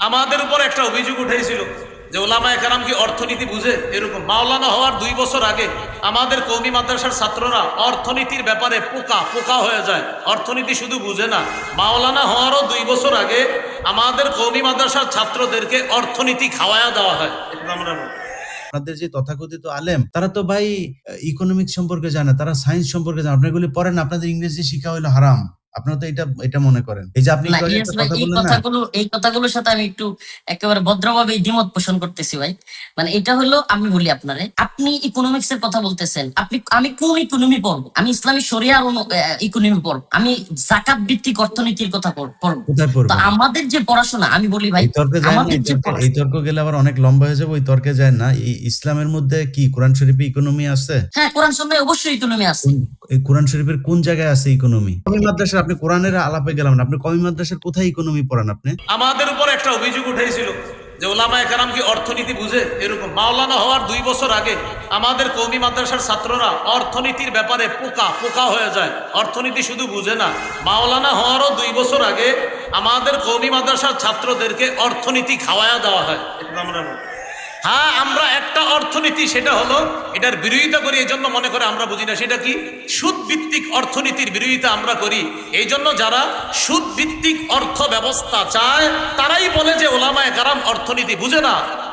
আমাদের উপর একটা অভিযোগ উঠেছিল যে ওলামা একরাম কি অর্থনীতি বুঝে? এরকম। মাওলানা হওয়ার দুই বছর আগে আমাদের কৌমি মাদ্রাসার ছাত্ররা অর্থনীতির ব্যাপারে পোকা পোকা হয়ে যায়। অর্থনীতি শুধু বুঝে না। মাওলানা হওয়ারও দুই বছর আগে আমাদের কৌমি মাদ্রাসার ছাত্রদেরকে অর্থনীতি খাওয়ায়া দেওয়া হয়। আমরা। আপনাদের যে তথাকথিত আলেম, তারা তো ভাই ইকোনমিক্স সম্পর্কে জানে, তারা সায়েন্স সম্পর্কে জানে। আপনার এগুলি পড়েন আপনাদের ইংরেজি শিক্ষা হলো হারাম। আপনারা তো এটা এটা মনে করেন। এই যে আপনি এই কথাগুলো এই কথাগুলোর সাথে আমি একটু একেবারে ভদ্রভাবে দ্বিমত পোষণ করতেছি ভাই। মানে এটা হলো আমি বলি আপনারে আপনি ইকোনমিক্স এর কথা বলতেছেন। আপনি আমি কোন ইকোনমি পড়ব? আমি ইসলামী শরিয়ার ইকোনমি পড়ব। আমি জাকাত ভিত্তিক অর্থনীতির কথা পড়- পড়ব। তো আমাদের যে পড়াশোনা আমি বলি ভাই এই তর্কে এই তর্কে- গেলে আবার অনেক লম্বা হয়ে যাবে ওই তর্কে যায় না। ইসলামের মধ্যে কি কোরআন শরীফে ইকোনমি আছে? হ্যাঁ কোরআন সন্ন্যায় অবশ্যই ইকোনমি আছে। এই কোরআন শরীফের কোন জায়গায় আছে ইকোনমি কমি মাদ্রাসা আপনি কোরআনের আলাপে গেলাম না, আপনি কমি মাদ্রাসার কোথায় ইকোনমি পড়ান আপনি? আমাদের উপর একটা অভিযোগ উঠেছিল যে ওলামা একরাম কি অর্থনীতি বুঝে? এরকম মাওলানা হওয়ার দুই বছর আগে আমাদের কৌমি মাদ্রাসার ছাত্ররা অর্থনীতির ব্যাপারে পোকা পোকা হয়ে যায়। অর্থনীতি শুধু বুঝে না, মাওলানা হওয়ারও দুই বছর আগে আমাদের কৌমি মাদ্রাসার ছাত্রদেরকে অর্থনীতি খাওয়ায়া দেওয়া হয়। আমরা। হ্যাঁ আমরা একটা অর্থনীতি, সেটা হলো এটার বিরোধিতা করি এই জন্য মনে করে আমরা বুঝি না, সেটা কি? সুদ ভিত্তিক অর্থনীতির বিরোধিতা আমরা করি। এই জন্য যারা সুদ ভিত্তিক অর্থ ব্যবস্থা চায়, তারাই বলে যে ওলামায় কারাম অর্থনীতি বুঝে না।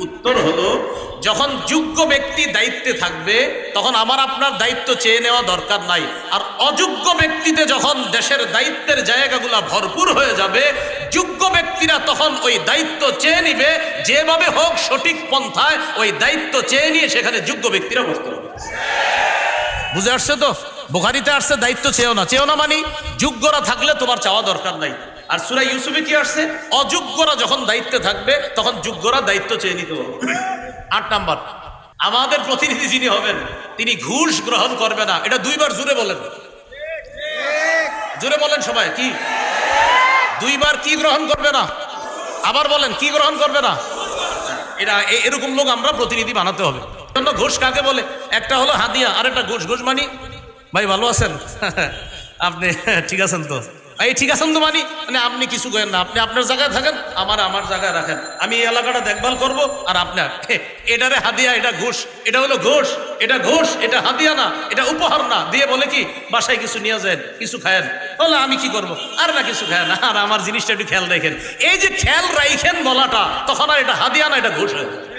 উত্তর হলো, যখন যোগ্য ব্যক্তি দায়িত্বে থাকবে, তখন আমার আপনার দায়িত্ব চেয়ে নেওয়া দরকার নাই। আর অযোগ্য ব্যক্তিতে যখন দেশের দায়িত্বের জায়গাগুলা ভরপুর হয়ে যাবে, যোগ্য ব্যক্তিরা তখন ওই দায়িত্ব চেয়ে নিবে, যেভাবে হোক সঠিক পন্থায় ওই দায়িত্ব চেয়ে নিয়ে সেখানে যোগ্য ব্যক্তিরা বসতে হবে। বুঝে আসছে তো? বোখারিতে আসছে, দায়িত্ব চেয়েও না। চেয়েও না মানি যোগ্যরা থাকলে তোমার চাওয়া দরকার নাই। আর সুরা ইউসুফে কি আসছে? অযোগ্যরা যখন দায়িত্বে থাকবে, তখন যোগ্যরা দায়িত্ব চেয়ে নিতে আট নাম্বার, আমাদের প্রতিনিধি যিনি হবেন, তিনি ঘুষ গ্রহণ করবে না। এটা দুইবার জুড়ে বলেন। জুড়ে বলেন সবাই, কি? দুইবার কি গ্রহণ করবে না? আবার বলেন, কি গ্রহণ করবে না? এটা এরকম লোক আমরা প্রতিনিধি বানাতে হবে। জন্য ঘুষ কাকে বলে? একটা হলো হাদিয়া আর একটা ঘুষ ঘুষ মানি ভাই, ভালো আছেন? আপনি, ঠিক আছেন তো? এই, ঠিক আছেন তো মানি মানে আপনি কিছু করেন না, আপনি আপনার জায়গায় থাকেন, আমার আমার জায়গায় রাখেন। আমি এই এলাকাটা দেখভাল করব আর আপনার এটারে হাদিয়া, এটা ঘুষ, এটা হলো ঘুষ, এটা ঘুষ, এটা হাদিয়া না, এটা উপহার না, দিয়ে বলে কি, বাসায় কিছু নিয়ে যায় কিছু খায়েন। বলে, আমি কি করব? আর না কিছু খায় না, আর আমার জিনিসটা একটু খেয়াল রাখেন। এই যে খেয়াল রাইখেন বলাটা, তখন আর এটা হাদিয়া না, এটা ঘুষ হয়ে যায়।